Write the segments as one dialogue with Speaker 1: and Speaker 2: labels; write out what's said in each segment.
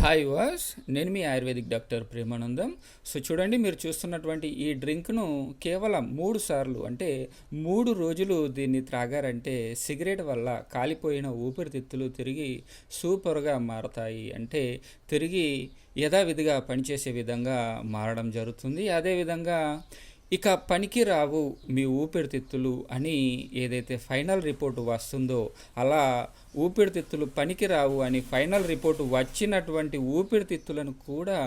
Speaker 1: Hi వాస్ నేను మీ ఆయుర్వేదిక్ డాక్టర్ ప్రేమానందం. సో చూడండి మీరు చూస్తున్నటువంటి ఈ డ్రింక్ను కేవలం మూడు సార్లు అంటే మూడు రోజులు దీన్ని త్రాగారంటే సిగరెట్ వల్ల కాలిపోయిన ఊపిరితిత్తులు తిరిగి సూపర్గా మారతాయి. అంటే తిరిగి యథావిధిగా పనిచేసే విధంగా మారడం జరుగుతుంది. అదేవిధంగా ఇక పనికి రావు మీ ఊపిరితిత్తులు అని ఏదైతే ఫైనల్ రిపోర్ట్ వస్తుందో అలా ఊపిరితిత్తులు పనికి రావు అని ఫైనల్ రిపోర్ట్ వచ్చినటువంటి ఊపిరితిత్తులను కూడా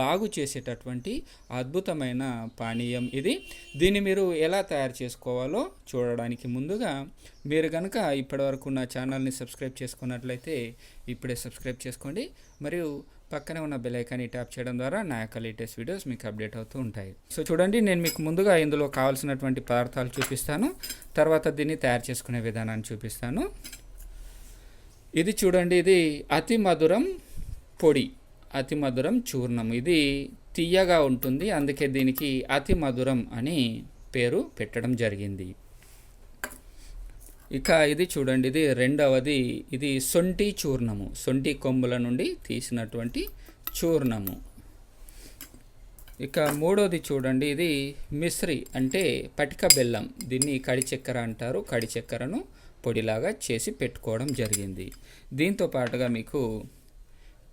Speaker 1: బాగు చేసేటటువంటి అద్భుతమైన పానీయం ఇది. దీన్ని మీరు ఎలా తయారు చేసుకోవాలో చూడడానికి ముందుగా మీరు కనుక ఇప్పటివరకు నా ఛానల్ని సబ్స్క్రైబ్ చేసుకున్నట్లయితే ఇప్పుడే సబ్స్క్రైబ్ చేసుకోండి. మరియు పక్కనే ఉన్న బెల్ ఐకాన్ని ట్యాప్ చేయడం ద్వారా నా యొక్క లేటెస్ట్ వీడియోస్ మీకు అప్డేట్ అవుతూ ఉంటాయి. సో చూడండి నేను మీకు ముందుగా ఇందులో కావాల్సినటువంటి పదార్థాలు చూపిస్తాను. తర్వాత దీన్ని తయారు చేసుకునే విధానాన్ని చూపిస్తాను. ఇది చూడండి ఇది అతి మధురం పొడి అతి మధురం చూర్ణం. ఇది తీయగా ఉంటుంది అందుకే దీనికి అతి మధురం అని పేరు పెట్టడం జరిగింది. ఇక ఇది చూడండి ఇది రెండవది ఇది సొంటి చూర్ణము. సొంటి కొమ్ముల నుండి తీసినటువంటి చూర్ణము. ఇక మూడోది చూడండి ఇది మిశ్రి అంటే పటిక బెల్లం. దీన్ని కడి చక్కెర అంటారు. కడి చక్కెరను పొడిలాగా చేసి పెట్టుకోవడం జరిగింది. దీంతో పాటుగా మీకు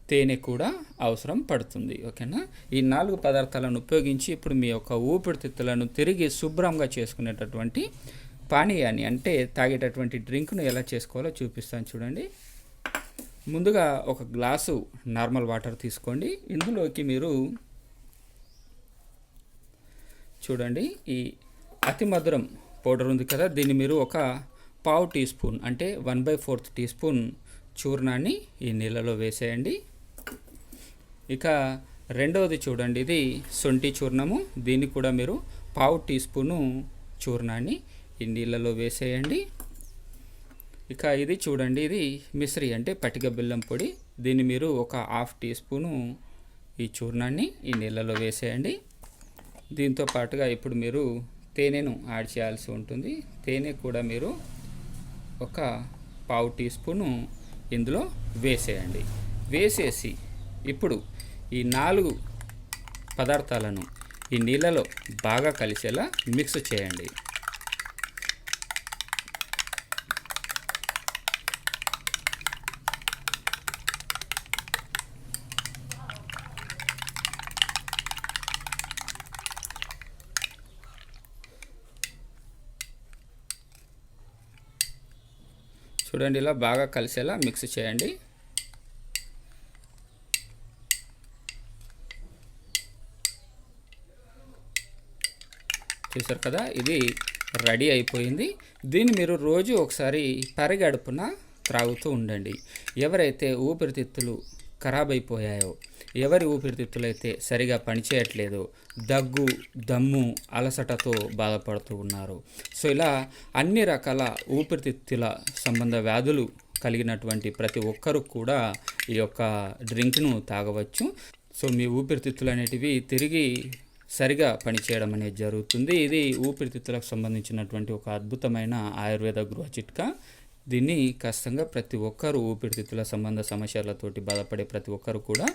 Speaker 1: తేనె కూడా అవసరం పడుతుంది ఓకేనా? ఈ నాలుగు పదార్థాలను ఉపయోగించి ఇప్పుడు మీ యొక్క ఊపిరితిత్తులను తిరిగి శుభ్రంగా చేసుకునేటటువంటి పానీయాన్ని అంటే తాగేటటువంటి డ్రింక్ను ఎలా చేసుకోవాలో చూపిస్తాను చూడండి. ముందుగా ఒక గ్లాసు నార్మల్ వాటర్ తీసుకోండి. ఇందులోకి మీరు చూడండి ఈ అతి మధురం పౌడర్ ఉంది కదా దీన్ని మీరు ఒక పావు టీ స్పూన్ అంటే one by fourth tea spoon చూర్ణాన్ని ఈ నీళ్ళలో వేసేయండి. ఇక రెండవది చూడండి ఇది సొంటి చూర్ణము. దీన్ని కూడా మీరు పావు టీ స్పూను చూర్ణాన్ని ఈ నీళ్ళలో వేసేయండి. ఇక ఇది చూడండి ఇది మిశ్రీ అంటే పటిక బెల్లం పొడి. దీన్ని మీరు ఒక హాఫ్ టీ స్పూను ఈ చూర్ణాన్ని ఈ నీళ్ళలో వేసేయండి. దీంతో పాటుగా ఇప్పుడు మీరు తేనెను యాడ్ చేయాల్సి ఉంటుంది. తేనె కూడా మీరు ఒక పావు టీ స్పూను ఇందులో వేసేయండి. వేసేసి ఇప్పుడు ఈ నాలుగు పదార్థాలను ఈ నీళ్ళలో బాగా కలిసేలా మిక్స్ చేయండి. చూడండి ఇలా బాగా కలిసేలా మిక్స్ చేయండి. చూసారు కదా ఇది రెడీ అయిపోయింది. దీన్ని మీరు రోజు ఒకసారి పరిగడుపున త్రాగుతూ ఉండండి. ఎవరైతే ఊపిరితిత్తులు ఖరాబ్ అయిపోయాయో ఎవరి ఊపిరితిత్తులు అయితే సరిగా పనిచేయట్లేదు దగ్గు దమ్ము అలసటతో బాధపడుతూ ఉన్నారు. సో ఇలా అన్ని రకాల ఊపిరితిత్తుల సంబంధ వ్యాధులు కలిగినటువంటి ప్రతి ఒక్కరు కూడా ఈ యొక్క డ్రింక్ను తాగవచ్చు. సో మీ ఊపిరితిత్తులు అనేటివి తిరిగి సరిగా పనిచేయడం అనేది జరుగుతుంది. ఇది ఊపిరితిత్తులకు సంబంధించినటువంటి ఒక అద్భుతమైన ఆయుర్వేద గృహ చిట్కా. దీన్ని ఖచ్చితంగా ప్రతి ఒక్కరు ఊపిరితిత్తుల సంబంధ సమస్యలతోటి బాధపడే ప్రతి ఒక్కరు కూడా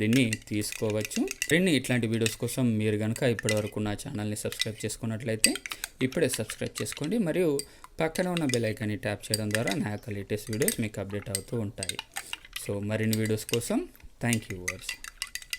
Speaker 1: దీన్ని తీసుకోవచ్చు. రెండు ఇట్లాంటి వీడియోస్ కోసం మీరు కనుక ఇప్పటివరకు నా ఛానల్ని సబ్స్క్రైబ్ చేసుకున్నట్లయితే ఇప్పుడే సబ్స్క్రైబ్ చేసుకోండి. మరియు పక్కన ఉన్న బెల్ ఐకాన్ని ట్యాప్ చేయడం ద్వారా నా యొక్క లేటెస్ట్ వీడియోస్ మీకు అప్డేట్ అవుతూ ఉంటాయి. సో మరిన్ని వీడియోస్ కోసం థ్యాంక్ యూ వర్స్